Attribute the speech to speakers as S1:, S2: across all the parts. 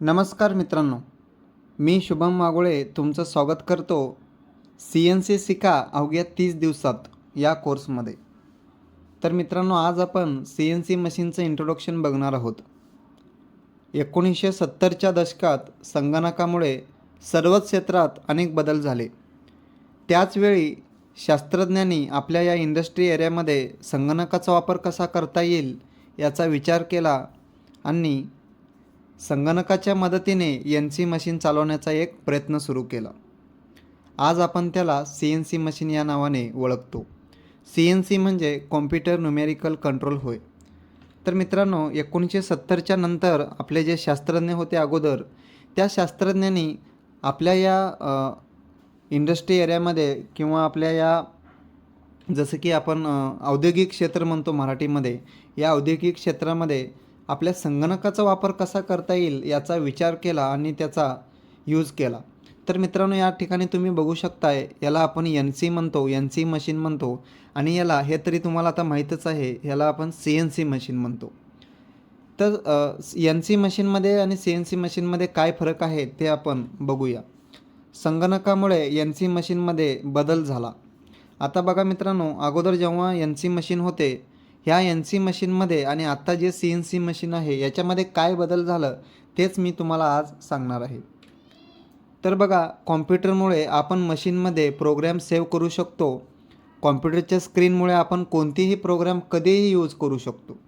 S1: नमस्कार मित्रांनो मी शुभम मागोळे तुमचं स्वागत करतो सी एन सी शिका अवघ्या तीस दिवसात या कोर्समध्ये. तर मित्रांनो आज आपण सी एन सी मशीनचं इंट्रोडक्शन बघणार आहोत. एकोणीसशे सत्तरच्या दशकात संगणकामुळे सर्वच क्षेत्रात अनेक बदल झाले. त्याचवेळी शास्त्रज्ञांनी आपल्या या इंडस्ट्री एरियामध्ये संगणकाचा वापर कसा करता येईल याचा विचार केला आणि संगणकाच्या मदतीने एन सी मशीन चालवण्याचा एक प्रयत्न सुरू केला. आज आपण त्याला सी एन सी मशीन या नावाने ओळखतो. सी एन सी म्हणजे कॉम्प्युटर न्युमेरिकल कंट्रोल होय. तर मित्रांनो एकोणीसशे सत्तरच्या नंतर आपले जे शास्त्रज्ञ होते अगोदर त्या शास्त्रज्ञांनी आपल्या या इंडस्ट्री एरियामध्ये किंवा आपल्या या जसं की आपण औद्योगिक क्षेत्र म्हणतो मराठीमध्ये या औद्योगिक क्षेत्रामध्ये आपल्या संगणकाचा वापर कसा करता येईल याचा विचार केला आणि त्याचा यूज केला. तर मित्रांनो या ठिकाणी तुम्ही बघू शकताय याला आपण एन सी म्हणतो एन सी मशीन म्हणतो आणि याला हे तरी तुम्हाला आता माहीतच आहे याला आपण सी एन सी मशीन म्हणतो. तर एन सी मशीनमध्ये आणि सी एन सी मशीनमध्ये काय फरक आहे ते आपण बघूया. संगणकामुळे एन सी मशीनमध्ये बदल झाला. आता बघा मित्रांनो अगोदर जेव्हा एन सी मशीन होते ह्या एन सी मशीनमध्ये आणि आत्ता जे सी एन सी मशीन आहे याच्यामध्ये काय बदल झालं तेच मी तुम्हाला आज सांगणार आहे. तर बघा कॉम्प्युटरमुळे आपण मशीनमध्ये प्रोग्रॅम सेव्ह करू शकतो. कॉम्प्युटरच्या स्क्रीनमुळे आपण कोणतीही प्रोग्राम कधीही यूज करू शकतो.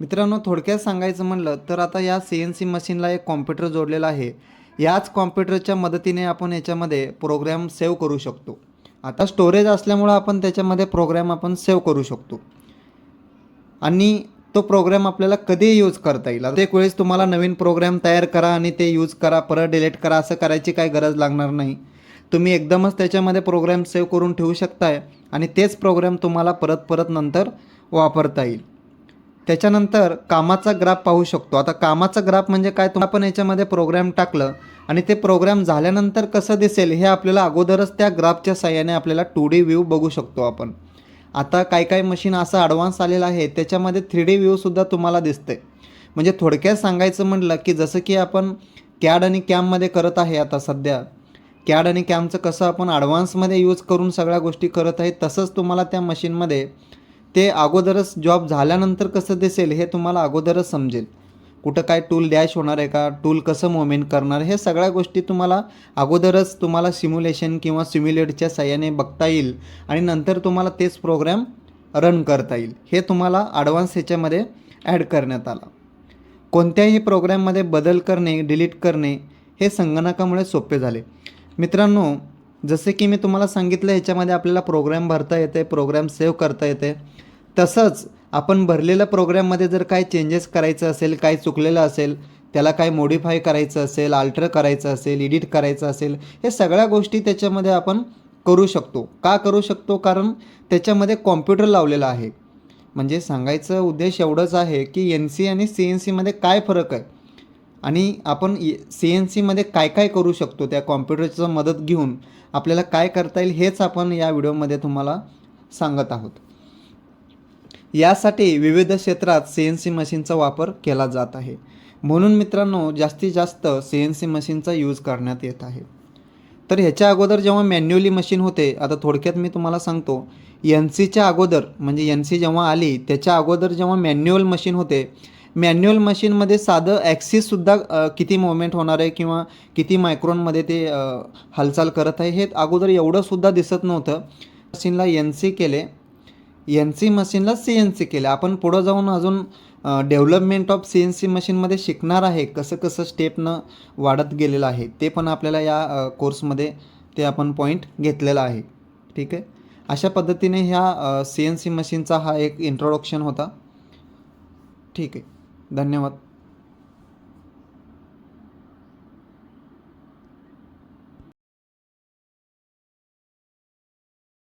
S1: मित्रांनो थोडक्यात सांगायचं म्हणलं तर आता या सी एन सी मशीनला एक कॉम्प्युटर जोडलेला आहे. याच कॉम्प्युटरच्या मदतीने आपण याच्यामध्ये प्रोग्रॅम सेव्ह करू शकतो. आता स्टोरेज असल्यामुळं आपण त्याच्यामध्ये प्रोग्रॅम आपण सेव्ह करू शकतो. आणि तो प्रोग्रॅम आपल्याला कधीही यूज करता येईल? प्रत्येक एक वेळेस तुम्हाला नवीन प्रोग्रॅम तयार करा आणि ते यूज करा परत डिलीट करा असं करायची काही गरज लागणार नाही. तुम्ही एकदमच त्याच्यामध्ये प्रोग्रॅम सेव्ह करून ठेवू शकताय आणि तेच प्रोग्रॅम तुम्हाला परत परत नंतर वापरता येईल. त्याच्यानंतर कामाचा ग्राफ पाहू शकतो. आता कामाचा ग्राफ म्हणजे काय? तुम्ही आपण याच्यामध्ये प्रोग्रॅम टाकलं आणि ते प्रोग्रॅम झाल्यानंतर कसं दिसेल हे आपल्याला अगोदरच त्या ग्राफच्या साह्याने आपल्याला टू डी व्ह्यू बघू शकतो आपण. आता काय काय मशीन असं ॲडव्हान्स आलेलं आहे त्याच्यामध्ये थ्री डी व्ह्यूसुद्धा तुम्हाला दिसते. म्हणजे थोडक्यात सांगायचं म्हटलं की जसं की आपण कॅड आणि कॅममध्ये करत आहे आता सध्या. कॅड आणि कॅमचं कसं आपण ॲडव्हान्समध्ये यूज करून सगळ्या गोष्टी करत आहे तसंच तुम्हाला त्या मशीनमध्ये ते अगोदरच जॉब झाल्यानंतर कसं दिसेल हे तुम्हाला अगोदरच समजेल. कुठं काय टूल डॅश होणार आहे का? टूल कसं मुवमेंट करणार? हे सगळ्या गोष्टी तुम्हाला अगोदरच तुम्हाला सिम्युलेशन किंवा सिम्युलेटच्या साह्याने बघता येईल आणि नंतर तुम्हाला तेच प्रोग्रॅम रन करता येईल. हे तुम्हाला ॲडव्हान्स ह्याच्यामध्ये ॲड करण्यात आला. कोणत्याही प्रोग्रॅममध्ये बदल करणे डिलीट करणे हे संगणकामुळे सोपे झाले. मित्रांनो जसे की मी तुम्हाला सांगितलं ह्याच्यामध्ये आपल्याला प्रोग्रॅम भरता येते प्रोग्रॅम सेव्ह करता येते. तसंच आपण भरलेल्या प्रोग्रॅममध्ये जर काय चेंजेस करायचं असेल काय चुकलेलं असेल त्याला काय मॉडिफाय करायचं असेल आल्टर करायचं असेल एडिट करायचं असेल हे सगळ्या गोष्टी त्याच्यामध्ये आपण करू शकतो. का करू शकतो? कारण त्याच्यामध्ये कॉम्प्युटर लावलेला आहे. म्हणजे सांगायचं उद्देश एवढंच आहे की एन सी आणि सी एन सीमध्ये काय फरक आहे? आणि आपण सी एन सीमध्ये काय काय करू शकतो त्या कॉम्प्युटरचं मदत घेऊन आपल्याला काय करता येईल हेच आपण या व्हिडिओमध्ये तुम्हाला सांगत आहोत. यासाठी विविध क्षेत्रात सी एन सी मशीनचा वापर केला जात आहे. म्हणून मित्रांनो जास्तीत जास्त सी एन सी मशीनचा यूज करण्यात येत आहे. तर ह्याच्या अगोदर जेव्हा मॅन्युअली मशीन होते आता थोडक्यात मी तुम्हाला सांगतो एन सीच्या अगोदर म्हणजे एन सी जेव्हा आली त्याच्या अगोदर जेव्हा मॅन्युअल मशीन होते मॅन्युअल मशीनमध्ये साधं ॲक्सिससुद्धा किती मुवमेंट होणार आहे किंवा किती मायक्रोनमध्ये ते हालचाल करत आहे हे अगोदर एवढंसुद्धा दिसत नव्हतं. मशीनला एन सी केले एन सी मशीनला सी एन सी केलं. आपण पुढं जाऊन अजून development of C N C मशीनमध्ये शिकणार आहे कसं कसं स्टेपनं वाढत गेलेलं आहे ते पण आपल्याला या कोर्समध्ये ते आपण पॉईंट घेतलेला आहे. ठीक आहे? अशा पद्धतीने ह्या सी एन सी मशीनचा हा एक इंट्रोडक्शन होता. ठीक आहे. धन्यवाद.